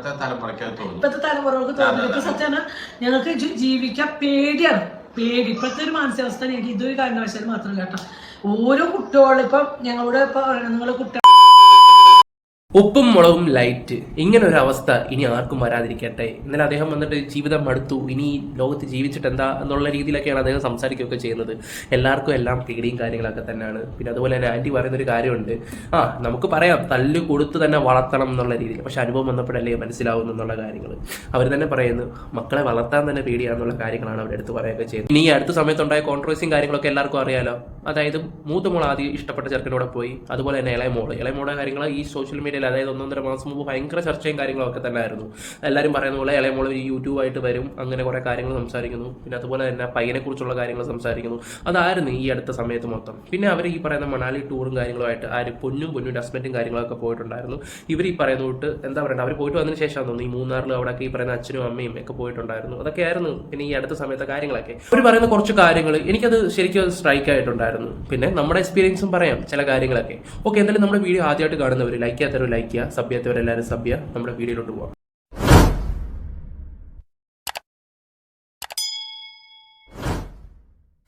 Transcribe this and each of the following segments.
ഇപ്പത്തെ തലമുറയ്ക്ക് അത് തോന്നും. ഇപ്പത്തെ തലമുറകൾക്ക് തോന്നുന്നു ഇപ്പൊ ഞങ്ങൾക്ക് ജീവിക്കാൻ പേടിയാണ്. പേടി. ഇപ്പോഴത്തെ ഒരു മാനസികാവസ്ഥ എനിക്ക് ഇതൊരു കാരണവശാലും മാത്രം കേട്ടോ. ഓരോ കുട്ടികളും ഇപ്പം ഞങ്ങളുടെ ഇപ്പൊ നിങ്ങളെ കുട്ടികൾ ഉപ്പും മുളകും ലൈറ്റ് ഇങ്ങനെ ഒരു അവസ്ഥ ഇനി ആർക്കും വരാതിരിക്കട്ടെ. ഇന്നലെ അദ്ദേഹം വന്നിട്ട് ജീവിതം മടുത്തു. ഇനി ലോകത്ത് ജീവിച്ചിട്ട് എന്താ എന്നുള്ള രീതിയിലൊക്കെയാണ് അദ്ദേഹം സംസാരിക്കുകയൊക്കെ ചെയ്യുന്നത്. എല്ലാവർക്കും എല്ലാം പേടിയും കാര്യങ്ങളൊക്കെ തന്നെയാണ്. പിന്നെ അതുപോലെ തന്നെ ആന്റി പറയുന്നൊരു കാര്യമുണ്ട്. ആ നമുക്ക് പറയാം. തല്ല് കൊടുത്ത് തന്നെ വളർത്തണം എന്നുള്ള രീതിയിൽ. പക്ഷെ അനുഭവം വന്നപ്പോഴല്ലേ മനസ്സിലാവുന്നു എന്നുള്ള കാര്യങ്ങൾ അവർ തന്നെ പറയുന്നു മക്കളെ വളർത്താൻ തന്നെ പേടിയാണെന്നുള്ള കാര്യങ്ങളാണ് അവർ എടുത്ത് പറയുകയൊക്കെ ചെയ്യുന്നത്. ഇനി അടുത്ത സമയത്തുണ്ടായ കോൺട്രവേഴ്സിയും കാര്യങ്ങളൊക്കെ എല്ലാവർക്കും അറിയാലോ. അതായത് മൂത്ത മോൾ ആദ്യം ഇഷ്ടപ്പെട്ട ചെറുക്കനോടെ പോയി. അതുപോലെ തന്നെ ഇളയ മോൾ. ഇളയ മോളുടെ കാര്യങ്ങൾ ഈ സോഷ്യൽ മീഡിയയിൽ അതായത് ഒന്നൊന്നര മാസം മുമ്പ് ഭയങ്കര ചർച്ചയും കാര്യങ്ങളൊക്കെ തന്നെ ആയിരുന്നു എല്ലാവരും പറയുന്ന പോലെ ഇളയ മോൾ യൂട്യൂബായിട്ട് വരും. അങ്ങനെ കുറേ കാര്യങ്ങൾ സംസാരിക്കുന്നു. പിന്നെ അതുപോലെ തന്നെ പയ്യനെ കുറിച്ചുള്ള കാര്യങ്ങൾ സംസാരിക്കുന്നു. അതായിരുന്നു ഈ അടുത്ത സമയത്ത് മൊത്തം. പിന്നെ അവർ ഈ പറയുന്ന മണാലി ടൂറും കാര്യങ്ങളുമായിട്ട് ആര് പൊന്നും പൊന്നും ഹസ്ബൻഡും കാര്യങ്ങളൊക്കെ പോയിട്ടുണ്ടായിരുന്നു. ഇവർ ഈ പറയുന്ന തൊട്ട് എന്താ പറയുക അവർ പോയിട്ട് വന്നതിന് ശേഷം തോന്നുന്നു ഈ മൂന്നാറിൽ അവിടെയൊക്കെ ഈ പറയുന്ന അച്ഛനും അമ്മയും ഒക്കെ പോയിട്ടുണ്ടായിരുന്നു. അതൊക്കെ ആയിരുന്നു പിന്നെ ഈ അടുത്ത സമയത്തെ കാര്യങ്ങളൊക്കെ. അവർ പറയുന്ന കുറച്ച് കാര്യങ്ങൾ എനിക്കത് ശരിക്കും സ്ട്രൈക്ക് ആയിട്ടുണ്ടായിരുന്നു. പിന്നെ നമ്മുടെ എക്സ്പീരിയൻസും പറയാം ചില കാര്യങ്ങളൊക്കെ. ഓക്കെ എന്തായാലും നമ്മുടെ വീഡിയോ ആദ്യമായിട്ട് കാണുന്നവർ ലൈക്ക് ചെയ്യാത്തവർ ലൈക്ക് ചെയ്യുക സബ് ചെയ്യാത്തവരെല്ലാവരും സബ് ചെയ്യുക. നമ്മുടെ വീഡിയോയിലോട്ട് പോകാം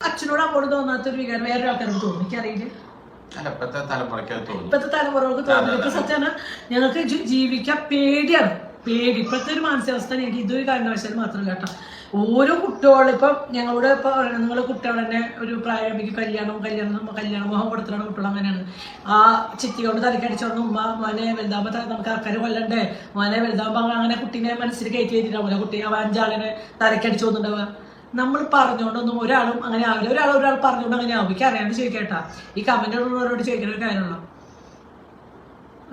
അച്ഛനോട് അമ്മോട് തോന്നാത്തൊരു വികാരം വേറെ ആൾക്കാരോട് തോന്നും. എനിക്കറിയില്ല. അല്ല ഇപ്പത്തെ തലമുറയ്ക്ക് അത് തോന്നും. ഇപ്പത്തെ തലമുറകൾക്ക് തോന്നുന്നു ഇപ്പൊ സത്യാണ് ഞങ്ങൾക്ക് ജീവിക്കാൻ പേടിയാണ്. പേടി. ഇപ്പോഴത്തെ ഒരു മാനസികാവസ്ഥ എനിക്ക് ഇതൊരു കാരണവശാലും മാത്രമല്ല കേട്ടോ. ഓരോ കുട്ടികളും ഇപ്പം ഞങ്ങളുടെ ഇപ്പോൾ നിങ്ങൾ കുട്ടികൾ തന്നെ ഒരു പ്രായമാകുമ്പോൾ കല്യാണം കല്യാണം കല്യാണം മോഹം കൊടുത്തിട്ടാണ് കുട്ടികൾ അങ്ങനെയാണ്. ആ ചിത്തിയോട് തലക്കടിച്ചോണ്ട് ഉമ്മ മോനെ വലുതാകുമ്പോൾ നമുക്ക് ആൾക്കാർ കൊല്ലണ്ടേ? മോനെ വലുതാകുമ്പോൾ അങ്ങനെ കുട്ടീനെ മനസ്സിൽ കയറ്റി വെച്ചിട്ടാവില്ല കുട്ടി ആ അഞ്ചാളിനെ തലക്കടിച്ചു വന്നിട്ടുണ്ടാവുക നമ്മൾ പറഞ്ഞുകൊണ്ടൊന്നും ഒരാളും അങ്ങനെ ആവില്ല. ഒരാൾ ഒരാൾ പറഞ്ഞുകൊണ്ട് അങ്ങനെ ആവും. എനിക്ക് അറിയാണ്ട് ചോദിക്കേട്ടാ ഈ കമന്റ് ഉള്ളവരോട് ചോദിക്കുന്ന ഒരു കാര്യമുള്ളൂ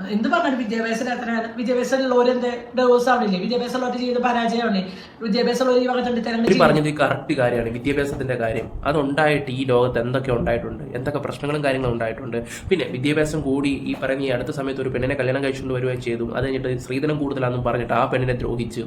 എന്ത് പറഞ്ഞാലും വിദ്യാഭ്യാസം എത്ര വിദ്യാഭ്യാസം ഉള്ളവരെന്ത് ഡേഴ്സ് ആവണില്ലേ? വിദ്യാഭ്യാസം ഉള്ളവരുടെ ജീവിതം പരാജയമാണേ വിദ്യാഭ്യാസം ഉള്ളവർ ഈ വക തണ്ടിത്തരങ്ങൾ പറഞ്ഞത് കറക്റ്റ് കാര്യമാണ്. വിദ്യാഭ്യാസത്തിന്റെ കാര്യം. അതുണ്ടായിട്ട് ഈ ലോകത്ത് എന്തൊക്കെ ഉണ്ടായിട്ടുണ്ട്? എന്തൊക്കെ പ്രശ്നങ്ങളും കാര്യങ്ങളും ഉണ്ടായിട്ടുണ്ട്? പിന്നെ വിദ്യാഭ്യാസം കൂടി ഈ പറഞ്ഞ ഈ അടുത്ത സമയത്ത് ഒരു പെണ്ണിനെ കല്യാണം കഴിച്ചുകൊണ്ട് വരികയും ചെയ്തു. അത് കഴിഞ്ഞിട്ട് സ്ത്രീധനം കൂടുതലാണെന്നും പറഞ്ഞിട്ട് ആ പെണ്ണിനെ ദ്രോഹിച്ചു.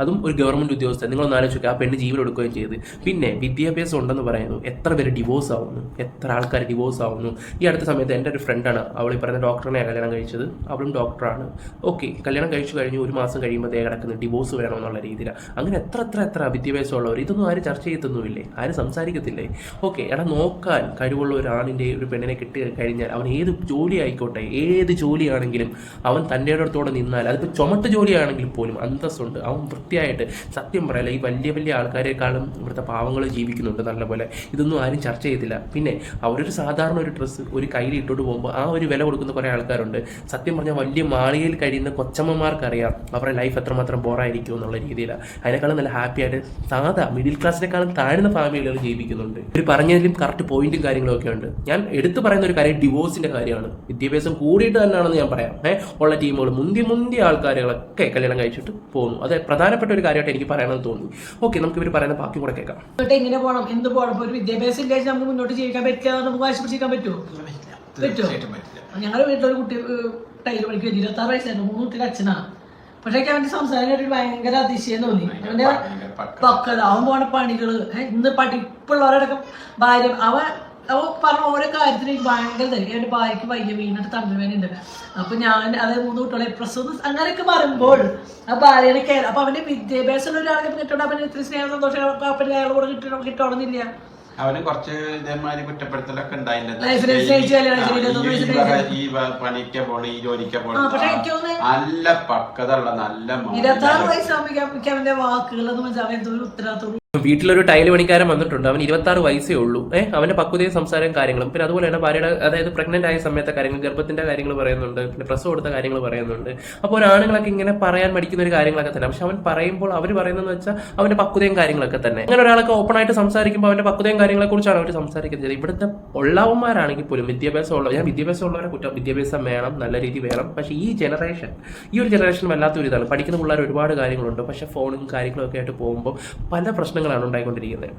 അതും ഒരു ഗവൺമെന്റ് ഉദ്യോഗസ്ഥൻ. നിങ്ങളൊന്ന് ആലോചിക്കുക ആ പെണ്ണ് ജീവൻ എടുക്കുകയും ചെയ്ത്. പിന്നെ വിദ്യാഭ്യാസം ഉണ്ടെന്ന് പറയുന്നു. എത്ര പേര് ഡിവോഴ്സ് ആവുന്നു? എത്ര ആൾക്കാർ ഡിവോഴ്സ് ആവുന്നു? ഈ അടുത്ത സമയത്ത് എന്റെ ഒരു ഫ്രണ്ടാണ് അവൾ ഈ പറയുന്ന ഡോക്ടറിനെ കല്യാണം കഴിച്ചത്. അവളും ഡോക്ടറാണ് ഓക്കെ കല്യാണം കഴിച്ചു കഴിഞ്ഞ് ഒരു മാസം കഴിയുമ്പോൾ ദേ കിടക്കുന്നു ഡിവോഴ്സ് വേണമെന്നുള്ള രീതിയിലാണ് അങ്ങനെ എത്ര എത്ര എത്ര വിദ്യാഭ്യാസമുള്ളവർ ഇതൊന്നും ആരും ചർച്ച ചെയ്യത്തൊന്നുമില്ലേ? ആരും സംസാരിക്കത്തില്ലേ? ഓക്കെ എടാ നോക്കാൻ കഴിവുള്ള ഒരു ആണിന്റെ ഒരു പെണ്ണിനെ കിട്ടി കഴിഞ്ഞാൽ അവൻ ഏത് ജോലി ആയിക്കോട്ടെ ഏത് ജോലിയാണെങ്കിലും അവൻ തന്റെ അടുത്തോടെ നിന്നാൽ അതിപ്പോൾ ചുമട്ട് ജോലിയാണെങ്കിൽ പോലും അന്തസ്സുണ്ട്. അവൻ വൃത്തിയായിട്ട് സത്യം പറയല്ല ഈ വലിയ വലിയ ആൾക്കാരെക്കാളും ഇവിടുത്തെ പാവങ്ങൾ ജീവിക്കുന്നുണ്ട് നല്ലപോലെ. ഇതൊന്നും ആരും ചർച്ച ചെയ്തില്ല. പിന്നെ അവരൊരു സാധാരണ ഒരു ഡ്രസ്സ് ഒരു കയ്യിൽ ഇട്ടോട്ട് പോകുമ്പോൾ ആ ഒരു വില കൊടുക്കുന്ന കുറേ ആൾക്കാരുണ്ട്. സത്യം പറഞ്ഞാൽ വലിയ മാളികയിൽ കഴിയുന്ന കൊച്ചമ്മമാർക്കറിയാം അവരുടെ ലൈഫ് എത്രമാത്രം ബോറായിരിക്കും എന്നുള്ള രീതിയിലാണ് അതിനേക്കാളും നല്ല ഹാപ്പി ആയിട്ട് സാധാ മിഡിൽ ക്ലാസ്സിനേക്കാളും താഴ്ന്ന ഫാമിലികൾ ജീവിക്കുന്നുണ്ട്. ഇവർ പറഞ്ഞതിലും കറക്റ്റ് പോയിന്റും കാര്യങ്ങളൊക്കെ ഉണ്ട്. ഞാൻ എടുത്തു പറയുന്ന ഒരു കാര്യം ഡിവോഴ്സിന്റെ കാര്യമാണ്. വിദ്യാഭ്യാസം കൂടിയിട്ട് തന്നെയാണെന്ന് ഞാൻ പറയാം. ഏഹ് ഉള്ള ടീമുകൾ മുന്തി മുന്തിയ ആൾക്കാരുകളൊക്കെ കല്യാണം കഴിച്ചിട്ട് പോകുന്നു. അത് പ്രധാനപ്പെട്ട ഒരു കാര്യമായിട്ട് എനിക്ക് പറയണമെന്ന് തോന്നി ഓക്കെ നമുക്ക് ഇവർ പറയുന്ന ബാക്കി കൂടെ കേൾക്കാം. എന്നിട്ട് എങ്ങനെ പോകണം എന്ത് പോകണം ഒരു വിദ്യാഭ്യാസം ഇല്ലാതെ നമുക്ക് മുന്നോട്ട് ജീവിക്കാൻ പറ്റില്ല നമുക്ക് വാശി പിടിച്ചിരിക്കാൻ പറ്റുമോ? പറ്റില്ല. ഞങ്ങളുടെ വീട്ടിലൊരു കുട്ടി ടൈൽ പണിക്ക് വരുന്നത് ഇരുപത്താറ് വയസ്സായിരുന്നു. മൂന്ന് കുട്ടിയുടെ അച്ഛനാ. പക്ഷേ അവന്റെ സംസാരം കേട്ടിട്ട് ഭയങ്കര അതിശയം തോന്നി. അവന്റെ. പക്കത അവൻ പോണ പണികൾ ഇന്ന് പഠിപ്പുള്ളവരടക്കം ഭാര്യ അവൻ അവൻ പറഞ്ഞ ഓരോ കാര്യത്തിന് എനിക്ക് ഭയങ്കര തരും എന്റെ ഭാര്യക്ക് വയ്യ വീണിട്ട് തണ്ടുവേനുണ്ട് അപ്പൊ ഞാൻ അതായത് മൂന്ന് കുട്ടികളെ പ്രസവം അങ്ങനെയൊക്കെ പറയുമ്പോൾ ആ ഭാര്യനെ കെയർ അപ്പൊ അവന്റെ വിദ്യാഭ്യാസമുള്ള ഒരാളെ കിട്ടണം. അവന് ഇത്ര സ്നേഹം സന്തോഷം അപ്പം അയാൾ കൂടെ കിട്ടണം കിട്ടണമെന്നില്ല. അവന് കുറച്ച് ഇതേമാതിരി കുറ്റപ്പെടുത്തലൊക്കെ ഉണ്ടായിട്ടുണ്ട്. ഈ- ഒന്നും പണിക്ക് പോണ ഈ ജോലിക്ക് പോണ. നല്ല പക്വത ഉള്ള നല്ല ഇരുപത്താറ്. വയസ്സാകുമ്പോൾ അവന്റെ വാക്കുകളൊന്നും മനസ്സിലാവും എന്തൊരു ഉത്തരവാദിത്വം വീട്ടിലൊരു ടൈൽ പണിക്കാരൻ വന്നിട്ടുണ്ട്. അവൻ ഇരുപത്താറ് വയസ്സേ ഉള്ളൂ. ഏഹ് അവന്റെ പക്വതയും സംസാരവും കാര്യങ്ങളും. പിന്നെ അതുപോലെ തന്നെ ഭാര്യയുടെ അതായത് പ്രഗ്നന്റ് ആയ സമയത്തെ കാര്യങ്ങൾ ഗർഭത്തിന്റെ കാര്യങ്ങൾ പറയുന്നുണ്ട്. പിന്നെ പ്രസവം എടുത്ത കാര്യങ്ങൾ പറയുന്നുണ്ട്. അപ്പോൾ ആണുങ്ങളൊക്കെ ഇങ്ങനെ പറയാൻ മടിക്കുന്ന ഒരു കാര്യങ്ങളൊക്കെ തന്നെ. പക്ഷെ അവൻ പറയുമ്പോൾ അവർ പറയുന്നതെന്ന് വെച്ചാൽ അവന്റെ പക്വതയും കാര്യങ്ങളൊക്കെ തന്നെ. അങ്ങനെ ഒരാളൊക്കെ ഓപ്പൺ ആയിട്ട് സംസാരിക്കുമ്പോൾ അവന്റെ പക്വതയും കാര്യങ്ങളെ കുറിച്ചാണ് അവർ സംസാരിക്കുന്നത്. ഇവിടുത്തെ ഉള്ളവന്മാരാണെങ്കിൽ പോലും വിദ്യാഭ്യാസം ഉള്ള ഞാൻ വിദ്യാഭ്യാസം ഉള്ളവരെ കുറ്റം വിദ്യാഭ്യാസം വേണം നല്ല രീതി വേണം. പക്ഷേ ഈ ജനറേഷൻ ഈ ഒരു ജനറേഷൻ വല്ലാത്തൊരു ഇതാണ് പഠിക്കുന്ന പിള്ളേർ ഒരുപാട് കാര്യങ്ങളുണ്ട്. പക്ഷെ ഫോണും കാര്യങ്ങളും ഒക്കെ ആയിട്ട് പോകുമ്പോൾ പല പ്രശ്നങ്ങളാണ് ഉണ്ടായിക്കൊണ്ടിരിക്കുന്നത്.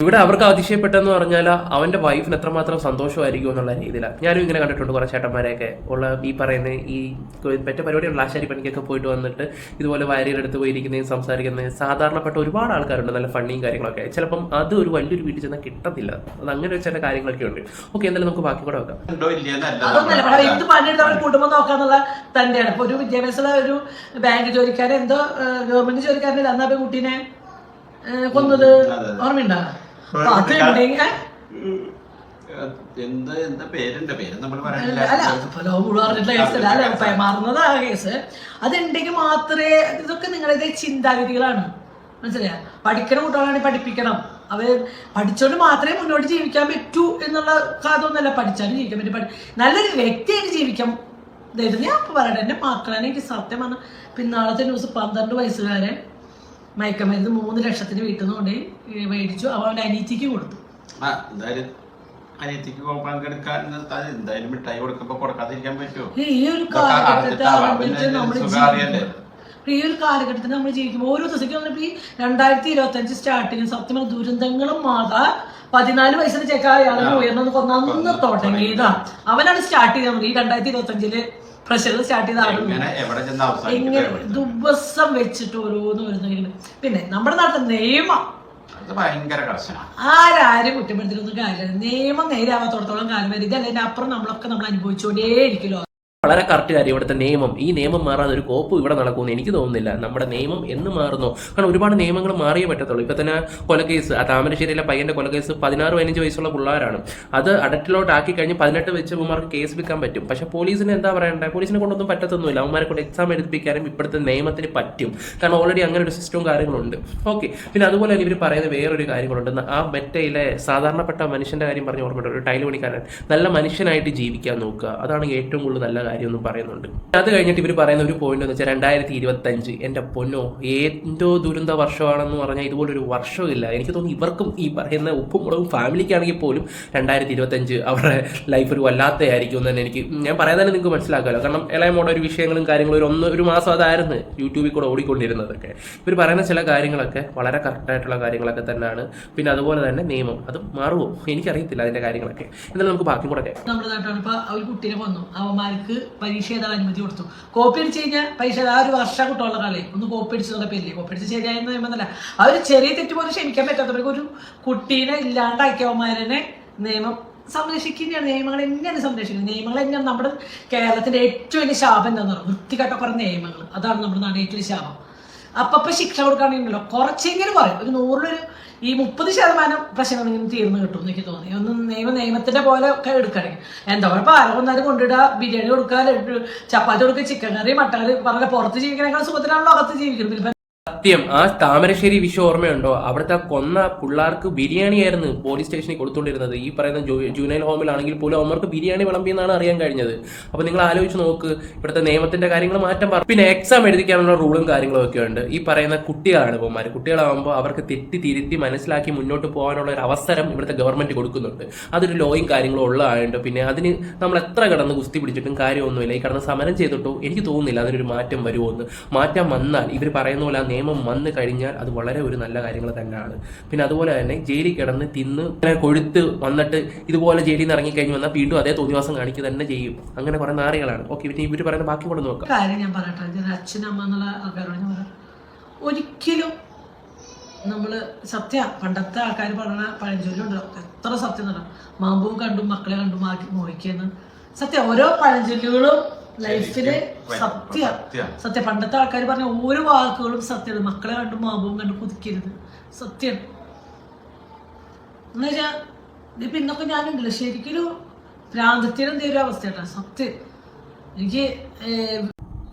ഇവിടെ അവർക്ക് അതിശയപ്പെട്ടെന്ന് പറഞ്ഞാൽ അവന്റെ വൈഫിന് എത്രമാത്രം സന്തോഷമായിരിക്കും എന്നുള്ള രീതിയിലാണ് ഞാനും ഇങ്ങനെ കണ്ടിട്ടുണ്ട് കുറേ ചേട്ടന്മാരെയൊക്കെ. ഉള്ള ഈ പറയുന്ന ഈ മറ്റേ പരിപാടിയുള്ള ആശാരി പണിക്കൊക്കെ പോയിട്ട് വന്നിട്ട് ഇതുപോലെ വയറിലെടുത്ത് പോയിരിക്കുന്നതും സംസാരിക്കുന്നതും സാധാരണപ്പെട്ട ഒരുപാട് ആൾക്കാരുണ്ട്. നല്ല ഫണ്ണിയും കാര്യങ്ങളൊക്കെ. ചിലപ്പം അത് ഒരു വലിയൊരു വീട്ടിൽ ചെന്നാൽ കിട്ടത്തില്ല. അത് അങ്ങനെ ഒരു ചില കാര്യങ്ങളൊക്കെ ഉണ്ട്. ഓക്കെ എന്തായാലും നമുക്ക് ബാക്കി കൂടെ വെക്കാം എന്ത് പണിയെടുത്ത് അവരുടെ കുടുംബം നോക്കാന്നുള്ള തന്നെയാണ്. ഇപ്പൊ ഒരു വിദ്യാഭ്യാസമുള്ള ഒരു ബാങ്ക് ജോലിക്കാരൻ എന്തോ ഗവൺമെന്റ് ജോലിക്കാരൻ അന്നാ കുട്ടീനെ? കൊന്നത് ഓർമ്മയുണ്ട? അത് എന്ത് എന്താ പേരുണ്ട് പേര് നമ്മൾ അല്ല മാറുന്നത് ആ കേസ്. അതുണ്ടെങ്കിൽ മാത്രമേ ഇതൊക്കെ നിങ്ങളുടെ ചിന്താഗതികളാണ്. മനസ്സിലായ? പഠിക്കണ കുട്ടികളാണെങ്കിൽ പഠിപ്പിക്കണം. അവർ പഠിച്ചോണ്ട് മാത്രമേ മുന്നോട്ട് ജീവിക്കാൻ പറ്റൂ എന്നുള്ള കാതൊന്നല്ല പഠിച്ചാലും ജീവിക്കാൻ പറ്റും. നല്ലൊരു വ്യക്തിയായിട്ട് ജീവിക്കാം. ഇതായിരുന്നു ഞാൻ പറയട്ടെ. എന്റെ മക്കളെ എനിക്ക് സത്യം പറഞ്ഞ പിന്നാളത്തെ ന്യൂസ് പന്ത്രണ്ട് വയസ്സുകാരെ മയക്കമരുന്ന് മൂന്ന് ലക്ഷത്തിന് വീട്ടിൽ നിന്ന് കൊണ്ടുപോയി മേടിച്ചു. അവൻ അവന്റെ അനീതിക്ക് കൊടുത്തു. ആ എന്തായാലും അനിയത്തിക്ക് പങ്കെടുക്കാൻ എന്തായാലും മിഠായി കൊടുക്കുമ്പോ കൊടുക്കാതിരിക്കാൻ പറ്റുമോ ഈ ഒരു കാലഘട്ടത്തിൽ നമ്മൾ ഈ ഒരു കാലഘട്ടത്തിൽ നമ്മൾ ജീവിക്കുമ്പോൾ ഓരോ ദിവസം വന്നപ്പോ ഈ രണ്ടായിരത്തി ഇരുപത്തി അഞ്ച് സ്റ്റാർട്ടിങ് സത്യം ദുരന്തങ്ങളും മാതാ പതിനാല് വയസ്സിന് ചെക്ക അയാളെ ഉയർന്നത് കൊന്നന്ന് തുടങ്ങിയതാ. അവനാണ് സ്റ്റാർട്ട് ചെയ്തത് ഈ രണ്ടായിരത്തി ഇരുപത്തി അഞ്ചിൽ പ്രഷർ സ്റ്റാർട്ട് ചെയ്ത ഇങ്ങനെ ദിവസം വെച്ചിട്ട് ഓരോന്ന് വരുന്നെങ്കിലും പിന്നെ നമ്മുടെ നാട്ടിൽ നിയമം. ആരാരും കുറ്റപ്പെടുത്തിട്ടൊന്നും കാര്യമില്ല. നിയമം നേരാവാത്തോടത്തോളം കാലം വരെ ഇതല്ല അപ്പുറം നമ്മളൊക്കെ നമ്മൾ അനുഭവിച്ചുകൊണ്ടേ ഇരിക്കലോ വളരെ കറക്റ്റ് കാര്യം. ഇവിടുത്തെ നിയമം ഈ നിയമം മാറാതെ ഒരു കോപ്പ് ഇവിടെ നടക്കുമെന്ന് എനിക്ക് തോന്നുന്നില്ല. നമ്മുടെ നിയമം എന്ന് മാറുന്നു. കാരണം ഒരുപാട് നിയമങ്ങൾ മാറിയേ പറ്റത്തുള്ളൂ. ഇപ്പൊ തന്നെ കൊലക്കേസ് ആ താമരശ്ശേരിയിലെ പയ്യന്റെ കൊലക്കേസ് പതിനാറ് പതിനഞ്ച് വയസ്സുള്ള പിള്ളേരാണ്. അത് അഡക്റ്റിലോട്ട് ആക്കി കഴിഞ്ഞ് പതിനെട്ട് വെച്ച് അവന്മാർക്ക് കേസ് വിൽക്കാൻ പറ്റും. പക്ഷെ പോലീസിന് എന്താ പറയണ്ടേ? പോലീസിനെ കൊണ്ടൊന്നും പറ്റത്തൊന്നുമില്ല. അവന്മാരെ കൊണ്ട് എക്സാം എഴുതിപ്പിക്കാനും ഇപ്പോഴത്തെ നിയമത്തിന് പറ്റും. കാരണം ഓൾറെഡി അങ്ങനെ ഒരു സിസ്റ്റവും കാര്യങ്ങളുണ്ട്. ഓക്കെ പിന്നെ അതുപോലെ തന്നെ ഇവർ പറയുന്ന വേറൊരു കാര്യങ്ങളുണ്ട്. ആ മെറ്റയിലെ സാധാരണപ്പെട്ട മനുഷ്യന്റെ കാര്യം പറഞ്ഞ് ഓർമ്മയുണ്ട്. ഒരു ടൈൽ പണിക്കാരൻ. നല്ല മനുഷ്യനായിട്ട് ജീവിക്കാൻ നോക്കുക. അതാണ് ഏറ്റവും കൂടുതൽ നല്ല കാര്യം. എന്നും പറയുന്നുണ്ട്. അത് കഴിഞ്ഞിട്ട് ഇവർ പറയുന്ന ഒരു പോയിന്റ് എന്ന് വെച്ചാൽ രണ്ടായിരത്തി ഇരുപത്തി അഞ്ച് എന്റെ പൊന്നോ എന്തോ ദുരന്ത വർഷമാണെന്ന് പറഞ്ഞാൽ ഇതുപോലൊരു വർഷമില്ല എനിക്ക് തോന്നുന്നു ഇവർക്കും ഈ പറയുന്ന ഉപ്പും മുളകും ഫാമിലിക്കാണെങ്കിൽ പോലും രണ്ടായിരത്തി ഇരുപത്തഞ്ച് അവരുടെ ലൈഫ് ഒരു വല്ലാത്തയായിരിക്കും എന്ന് തന്നെ എനിക്ക് ഞാൻ പറയാൻ തന്നെ നിങ്ങൾക്ക് മനസ്സിലാക്കാമല്ലോ കാരണം ഇളയമോടെ ഒരു വിഷയങ്ങളും കാര്യങ്ങളും ഒരു ഒന്ന് ഒരു മാസം അതായിരുന്നു യൂട്യൂബിൽ കൂടെ ഓടിക്കൊണ്ടിരുന്നതൊക്കെ. ഇവർ പറയുന്ന ചില കാര്യങ്ങളൊക്കെ വളരെ കറക്റ്റായിട്ടുള്ള കാര്യങ്ങളൊക്കെ തന്നെയാണ് പിന്നെ അതുപോലെ തന്നെ നിയമം അത് മാറുമോ എനിക്കറിയത്തില്ല അതിന്റെ കാര്യങ്ങളൊക്കെ. എന്നാലും നമുക്ക് ബാക്കി കൂടെ കേൾക്കാം. ഒരു കുട്ടീനെ വന്നു അവന്മാർക്ക് പരീക്ഷ എഴുതാൻ അനുമതി കൊടുത്തു. കോപ്പി അടിച്ച് കഴിഞ്ഞാൽ പരീക്ഷ ആ ഒരു വർഷം കുട്ടികളുടെ കളി ഒന്ന് കോപ്പി അടിച്ച് പേരില്ലേ? കോപ്പി അടിച്ച് ശരിയായെന്ന് പറയുമ്പോൾ ആ ഒരു ചെറിയ തെറ്റ് പോലും ക്ഷമിക്കാൻ പറ്റാത്തവർക്ക് ഒരു കുട്ടീനെ ഇല്ലാണ്ടാക്കിയവന്മാരനെ നിയമം സംരക്ഷിക്കുന്നതാണ് നിയമങ്ങൾ എങ്ങനെയാണ് സംരക്ഷിക്കുന്നത്? നിയമങ്ങൾ എങ്ങനെയാണ്? നമ്മുടെ കേരളത്തിന്റെ ഏറ്റവും വലിയ ശാപം എന്താണെന്ന് പറയുക വൃത്തികെട്ട കുറേ നിയമങ്ങൾ. അതാണ് നമ്മുടെ നാട് ഏറ്റവും വലിയ ശാപം. അപ്പൊ ശിക്ഷ കൊടുക്കുകയാണെങ്കിലോ കുറച്ചെങ്കിലും പറയും ഒരു നൂറിലൊരു ഈ മുപ്പത് ശതമാനം പ്രശ്നങ്ങളെങ്കിലും തീർന്നു കിട്ടും എനിക്ക് തോന്നി. ഒന്ന് നിയമ നിയമത്തിന്റെ പോലെ ഒക്കെ എടുക്കണെങ്കിൽ. എന്താ കുഴപ്പം? ആരോ ഒന്നാലും കൊണ്ടിടുക ബിരിയാണി കൊടുക്കുക. ചപ്പാത്തി കൊടുക്കുക. Chicken curry mutton curry. പറഞ്ഞ പുറത്ത് ജീവിക്കണേക്കാൾ സുഖത്തിനാണല്ലോ അകത്ത് ജീവിക്കുന്നത്. സത്യം ആ താമരശ്ശേരി വിഷു ഓർമ്മയുണ്ടോ? അവിടുത്തെ കൊന്ന പിള്ളേർക്ക് ബിരിയാണി ആയിരുന്നു പോലീസ് സ്റ്റേഷനിൽ കൊടുത്തുകൊണ്ടിരുന്നത്. ഈ പറയുന്ന ജൂനൈൽ ഹോമിലാണെങ്കിൽ പോലും അവർക്ക് ബിരിയാണി വിളമ്പിയെന്നാണ് അറിയാൻ കഴിഞ്ഞത്. അപ്പൊ നിങ്ങൾ ആലോചിച്ച് നോക്ക് ഇവിടുത്തെ നിയമത്തിന്റെ കാര്യങ്ങൾ മാറ്റം പറഞ്ഞു പിന്നെ എക്സാം എഴുതിക്കാനുള്ള റൂളും കാര്യങ്ങളും ഒക്കെ ഉണ്ട്. ഈ പറയുന്ന കുട്ടികളാണ് ഇവന്മാർ കുട്ടികളാകുമ്പോൾ അവർക്ക് തെറ്റി തിരുത്തി മനസ്സിലാക്കി മുന്നോട്ട് പോകാനുള്ള ഒരു അവസരം ഇവിടുത്തെ ഗവൺമെന്റ് കൊടുക്കുന്നുണ്ട്. അതൊരു ലോയും കാര്യങ്ങളും ഉള്ളതായതുകൊണ്ട് പിന്നെ അതിന് നമ്മൾ എത്ര കടന്ന് കുസ്തി പിടിച്ചിട്ടും കാര്യമൊന്നുമില്ല. ഈ കടന്ന് സമരം ചെയ്തിട്ടോ എനിക്ക് തോന്നുന്നില്ല അതിനൊരു മാറ്റം വരുമോ എന്ന് മാറ്റം വന്നാൽ ഇവർ പറയുന്ന പോലെ നിയമം വന്നു കഴിഞ്ഞാൽ അത് വളരെ ഒരു നല്ല കാര്യങ്ങൾ തന്നെയാണ്. പിന്നെ അതുപോലെ തന്നെ ജയിലിൽ കിടന്ന് തിന്ന് കൊഴുത്ത് വന്നിട്ട് ഇതുപോലെ ജയിലിൽ നിന്ന് ഇറങ്ങിക്കഴിഞ്ഞ് വന്നാൽ വീണ്ടും അതേ തോന്നിവാസം കാണിക്കുക തന്നെ ചെയ്യും. അങ്ങനെ കുറെ നാറികളാണ്. ഓക്കെ പിന്നെ ഇവർ പറയുന്ന ബാക്കി കൂടെ നോക്കാം. കാര്യം ഞാൻ അച്ഛൻ അമ്മ എന്നുള്ള ഒരിക്കലും നമ്മൾ സത്യ പണ്ടത്തെ ആൾക്കാർ പറഞ്ഞ പഴഞ്ചൊല്ലുണ്ട് എത്ര സത്യം നടക്കും മാമ്പും കണ്ടും മക്കളെ കണ്ടും മാറ്റി മോഹിക്കുന്നു സത്യം ഓരോ പഴഞ്ചൊല്ലുകളും ലൈഫിൽ സത്യ. സത്യ. പണ്ടത്തെ ആൾക്കാർ പറഞ്ഞ ഓരോ വാക്കുകളും സത്യമാണ്. മക്കളെ കണ്ടും മാമ്പും കണ്ടും കുതിക്കരുത്. സത്യം. എന്നുവെച്ചാ ഇപ്പൊ ഇന്നൊക്കെ ഞാനുണ്ടല്ലോ. ശരിക്കൊരു ഭ്രാന്തത്തിന് എന്തെങ്കിലും അവസ്ഥയാണ് സത്യം. എനിക്ക്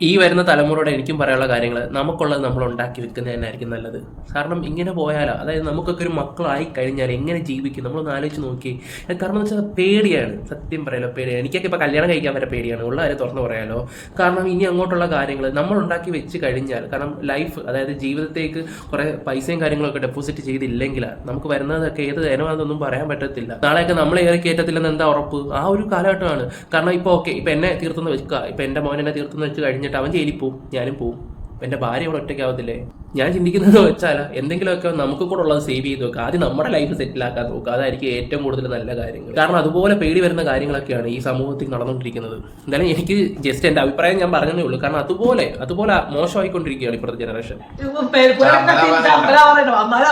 ഈ വരുന്ന തലമുറയോട് എനിക്കും പറയാനുള്ള കാര്യങ്ങൾ നമുക്കുള്ളത് നമ്മൾ ഉണ്ടാക്കി വെക്കുന്നത് തന്നെയായിരിക്കും നല്ലത്. കാരണം ഇങ്ങനെ പോയാലോ അതായത് നമുക്കൊക്കെ ഒരു മക്കളായി കഴിഞ്ഞാൽ എങ്ങനെ ജീവിക്കും? നമ്മളൊന്ന് ആലോചിച്ച് നോക്കി. കാരണം എന്ന് വെച്ചാൽ പേടിയാണ്. സത്യം പറയാലോ പേടിയാണ്. എനിക്കൊക്കെ ഇപ്പോൾ കല്യാണം കഴിക്കാൻ വരെ പേടിയാണ്. ഉള്ള കാര്യം തുറന്ന് പറയാലോ. കാരണം ഇനി അങ്ങോട്ടുള്ള കാര്യങ്ങൾ നമ്മൾ ഉണ്ടാക്കി വെച്ച് കഴിഞ്ഞാൽ കാരണം ലൈഫ് അതായത് ജീവിതത്തേക്ക് കുറേ പൈസയും കാര്യങ്ങളൊക്കെ ഡെപ്പോസിറ്റ് ചെയ്തില്ലെങ്കിൽ നമുക്ക് വരുന്നതൊക്കെ ഏത് ഇനമാണെന്നൊന്നും പറയാൻ പറ്റത്തില്ല. നാളെയൊക്കെ നമ്മൾ ഏറെ കയറ്റത്തില്ലെന്ന് എന്താ ഉറപ്പ്? ആ ഒരു കാലഘട്ടമാണ്. കാരണം ഇപ്പോൾ ഓക്കെ ഇപ്പം എന്നെ തീർത്തെന്ന് വെക്കുക ഇപ്പം എന്റെ മോൻ എന്നെ വെച്ച് കഴിഞ്ഞിട്ട് അവൻ ജയിലിൽ പോവും. ഞാനും പോവും. എന്റെ ഭാര്യ ഇവിടെ ഒറ്റയ്ക്കാവത്തില്ലേ ഞാൻ ചിന്തിക്കുന്നത് വെച്ചാൽ എന്തെങ്കിലുമൊക്കെ നമുക്ക് കൂടെ ഉള്ളത് സേവ് ചെയ്ത് വെക്കുക ആദ്യം നമ്മുടെ ലൈഫ് സെറ്റിലാക്കാൻ നോക്കുക അതായിരിക്കും ഏറ്റവും കൂടുതൽ നല്ല കാര്യങ്ങൾ. കാരണം അതുപോലെ പേടി വരുന്ന കാര്യങ്ങളൊക്കെയാണ് ഈ സമൂഹത്തിൽ നടന്നുകൊണ്ടിരിക്കുന്നത്. എന്തായാലും എനിക്ക് ജസ്റ്റ് എന്റെ അഭിപ്രായം ഞാൻ പറഞ്ഞതേ ഉള്ളൂ. കാരണം അതുപോലെ അതുപോലെ മോശമായിക്കൊണ്ടിരിക്കുകയാണ് ഇപ്പോഴത്തെ ജനറേഷൻ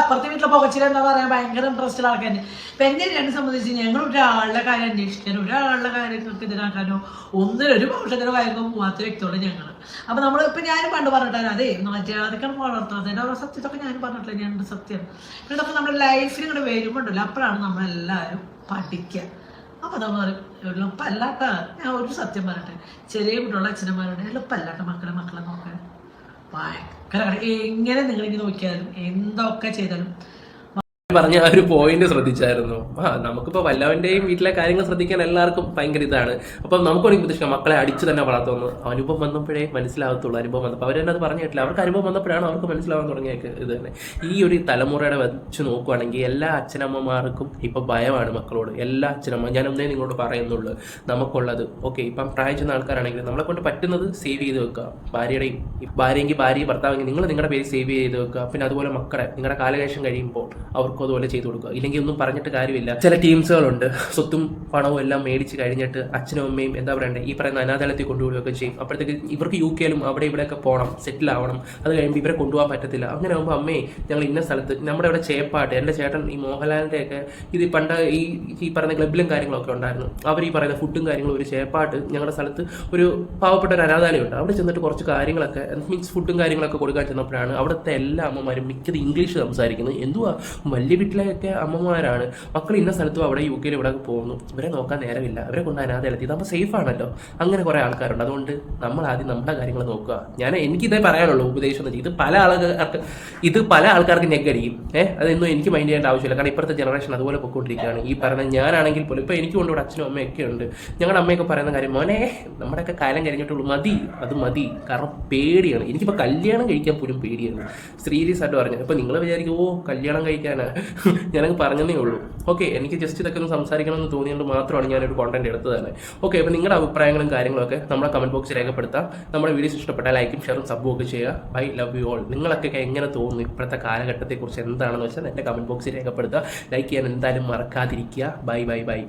അപ്പുറത്തെ വീട്ടിലെ പുകച്ചിൽ എന്താ പറയാ ഭയങ്കര ഒരാളുടെ കാര്യങ്ങൾക്ക് ഇതിനാക്കാനോ ഒന്നിനൊരു കാര്യങ്ങൾ പോവാത്ത വ്യക്തിയോട് ഞങ്ങൾ അപ്പൊ നമ്മൾ ഇപ്പൊ ഞാനും പണ്ട് പറഞ്ഞിട്ടാണ് അതെ മര്യാദക്കാണ് വളർത്തുന്നത് അതിന്റെ ഓരോ സത്യത്തൊക്കെ ഞാൻ പറഞ്ഞിട്ടില്ല ഞാൻ സത്യം. ഇതൊക്കെ നമ്മുടെ ലൈഫിൽ ഇങ്ങോട്ട് വരുമ്പോണ്ടല്ലോ അപ്പോഴാണ് നമ്മളെല്ലാവരും പഠിക്കുക അപ്പോൾ നമ്മൾ പറയും എളുപ്പമല്ലാട്ട ഞാൻ ഒരു സത്യം പറയട്ടെ ചെറിയ കുട്ടികളുടെ അച്ഛനന്മാരുടെ എളുപ്പമല്ലാട്ട മക്കളെ മക്കളെ നോക്കാൻ. ഭയങ്കര എങ്ങനെ നിങ്ങളിങ്ങനെ നോക്കിയാലും എന്തൊക്കെ ചെയ്താലും പറഞ്ഞ ആ ഒരു പോയിന്റ് ശ്രദ്ധിച്ചായിരുന്നു. ആ നമുക്കിപ്പോൾ വല്ലവന്റെയും വീട്ടിലെ കാര്യങ്ങൾ ശ്രദ്ധിക്കാൻ എല്ലാവർക്കും ഭയങ്കര ഇതാണ്. അപ്പം നമുക്ക് വേണമെങ്കിൽ പ്രതീക്ഷിക്കാം മക്കളെ അടിച്ചു തന്നെ വളർത്തുന്നു അനുഭവം വന്നപ്പോഴേ മനസ്സിലാകത്തുള്ളൂ അനുഭവം വന്നപ്പോൾ അവരെന്നെ അത് പറഞ്ഞു കേട്ടില്ല. അവർക്ക് അനുഭവം വന്നപ്പോഴാണ് അവർക്ക് മനസ്സിലാവാൻ തുടങ്ങിയ ഇത് തന്നെ. ഈ ഒരു തലമുറയുടെ വെച്ച് നോക്കുവാണെങ്കിൽ എല്ലാ അച്ഛനമ്മമാർക്കും ഇപ്പൊ ഭയമാണ് മക്കളോട്. എല്ലാ അച്ഛനമ്മ ഞാൻ ഒന്നേ നിങ്ങളോട് പറയുന്നുള്ളൂ നമുക്കുള്ളത്. ഓക്കെ ഇപ്പം പ്രായം ചെന്ന ആൾക്കാരാണെങ്കിൽ നമ്മളെ കൊണ്ട് പറ്റുന്നത് സേവ് ചെയ്ത് വെക്കുക. ഭാര്യയുടെയും ഭാര്യയെങ്കിൽ ഭാര്യ ഭർത്താവെങ്കിൽ നിങ്ങൾ നിങ്ങളുടെ പേര് സേവ് ചെയ്ത് വെക്കുക. പിന്നെ അതുപോലെ മക്കളെ നിങ്ങളുടെ കാലശേഷം കഴിയുമ്പോൾ അവർക്കും അതുപോലെ ചെയ്തു കൊടുക്കുക. ഇല്ലെങ്കിൽ ഒന്നും പറഞ്ഞിട്ട് കാര്യമില്ല. ചില ടീംസുകളുണ്ട്. സ്വത്തും പണവും എല്ലാം മേടിച്ച് കഴിഞ്ഞിട്ട് അച്ഛനും അമ്മയും എന്താ പറയണ്ടേ ഈ പറയുന്ന അനാഥാലയത്തിൽ കൊണ്ടുപോവുകയൊക്കെ ചെയ്യും. അപ്പോഴത്തേക്ക് ഇവർക്ക് യു കെയിലും അവിടെ ഇവിടെയൊക്കെ പോകണം സെറ്റിൽ ആവണം. അത് കഴിയുമ്പോൾ ഇവരെ കൊണ്ടുപോകാൻ പറ്റത്തില്ല. അങ്ങനെ ആകുമ്പോൾ അമ്മേ ഞങ്ങൾ ഇന്ന സ്ഥലത്ത് നമ്മുടെ ഇവിടെ ചേപ്പാട്ട് എന്റെ ചേട്ടൻ ഈ മോഹൻലാലിന്റെ ഒക്കെ ഇത് പണ്ട് ഈ ഈ പറയുന്ന ക്ലബിലും കാര്യങ്ങളൊക്കെ ഉണ്ടായിരുന്നു. അവർ ഈ പറയുന്ന ഫുഡും കാര്യങ്ങളും ഒരു ചേപ്പാട്ട് ഞങ്ങളുടെ സ്ഥലത്ത് ഒരു പാവപ്പെട്ട ഒരു അനാഥാലയമുണ്ട് അവിടെ ചെന്നിട്ട് കുറച്ച് കാര്യങ്ങളൊക്കെ മീൻസ് ഫുഡും കാര്യങ്ങളൊക്കെ കൊടുക്കാൻ ചെന്നപ്പോഴാണ് അവിടുത്തെ എല്ലാ അമ്മമാരും മിക്കത് ഇംഗ്ലീഷ് സംസാരിക്കുന്നത്. എന്തുവാ? വലിയ വീട്ടിലെയൊക്കെ അമ്മമാരാണ്. മക്കൾ ഇന്ന സ്ഥലത്തും അവിടെ യു കെയിൽ ഇവിടെ പോകുന്നു. ഇവരെ നോക്കാൻ നേരമില്ല. അവരെ കൊണ്ട് അനാഥാലയത്തിൽ നമ്മൾ സേഫ് ആണല്ലോ. അങ്ങനെ കുറേ ആൾക്കാരുണ്ട്. അതുകൊണ്ട് നമ്മൾ ആദ്യം നമ്മുടെ കാര്യങ്ങൾ നോക്കുക. ഞാൻ എനിക്കിതേ പറയാനുള്ളൂ ഉപദേശം എന്ന് ഇത് പല ആൾക്കാർക്ക് ഇത് പല ആൾക്കാർക്ക് ഞെക്കടിക്കും ഏഹ് അതൊന്നും എനിക്ക് മൈൻഡ് ചെയ്യേണ്ട ആവശ്യമില്ല. കാരണം ഇപ്പോഴത്തെ ജനറേഷൻ അതുപോലെ പൊയ്ക്കൊണ്ടിരിക്കുകയാണ് ഈ പറഞ്ഞ ഞാനാണെങ്കിൽ പോലും ഇപ്പോൾ എനിക്ക് കൊണ്ട് ഇവിടെ അച്ഛനും അമ്മയൊക്കെ ഉണ്ട്. ഞങ്ങളുടെ അമ്മയൊക്കെ പറയുന്ന കാര്യം മോനെ നമ്മുടെയൊക്കെ കാലം കഴിഞ്ഞിട്ടുള്ളൂ. മതി. അത് മതി. കാരണം പേടിയാണ്. എനിക്കിപ്പോൾ കല്യാണം കഴിക്കാൻ പോലും പേടിയാണ്. സീരിയസ് ആയിട്ട് പറഞ്ഞു അപ്പോൾ നിങ്ങൾ വിചാരിക്കും ഓ കല്യാണം കഴിക്കാനാ. ഞാനങ്ങ് പറഞ്ഞതേ ഉള്ളൂ. ഓക്കെ എനിക്ക് ജസ്റ്റ് ഇതൊക്കെ ഒന്ന് സംസാരിക്കണം എന്ന് തോന്നിയത് മാത്രമാണ് ഞാനൊരു കോണ്ടന്റ് എടുത്തത് തന്നെ. ഓക്കെ അപ്പോൾ നിങ്ങളുടെ അഭിപ്രായങ്ങളും കാര്യങ്ങളൊക്കെ നമ്മുടെ കമന്റ് ബോക്സിൽ രേഖപ്പെടുത്താം. നമ്മുടെ വീഡിയോസ് ഇഷ്ടപ്പെട്ടാൽ ലൈക്കും ഷെയറും സബ്ബും ഒക്കെ ചെയ്യുക. ബൈ ലവ് യു ഓൾ നിങ്ങളൊക്കെ എങ്ങനെ തോന്നുന്നു ഇപ്പോഴത്തെ കാലഘട്ടത്തെക്കുറിച്ച്? എന്താണെന്ന് വെച്ചാൽ എന്റെ കമന്റ് ബോക്സിൽ രേഖപ്പെടുത്തുക. ലൈക്ക് ചെയ്യാൻ എന്തായാലും മറക്കാതിരിക്കുക. Bye bye bye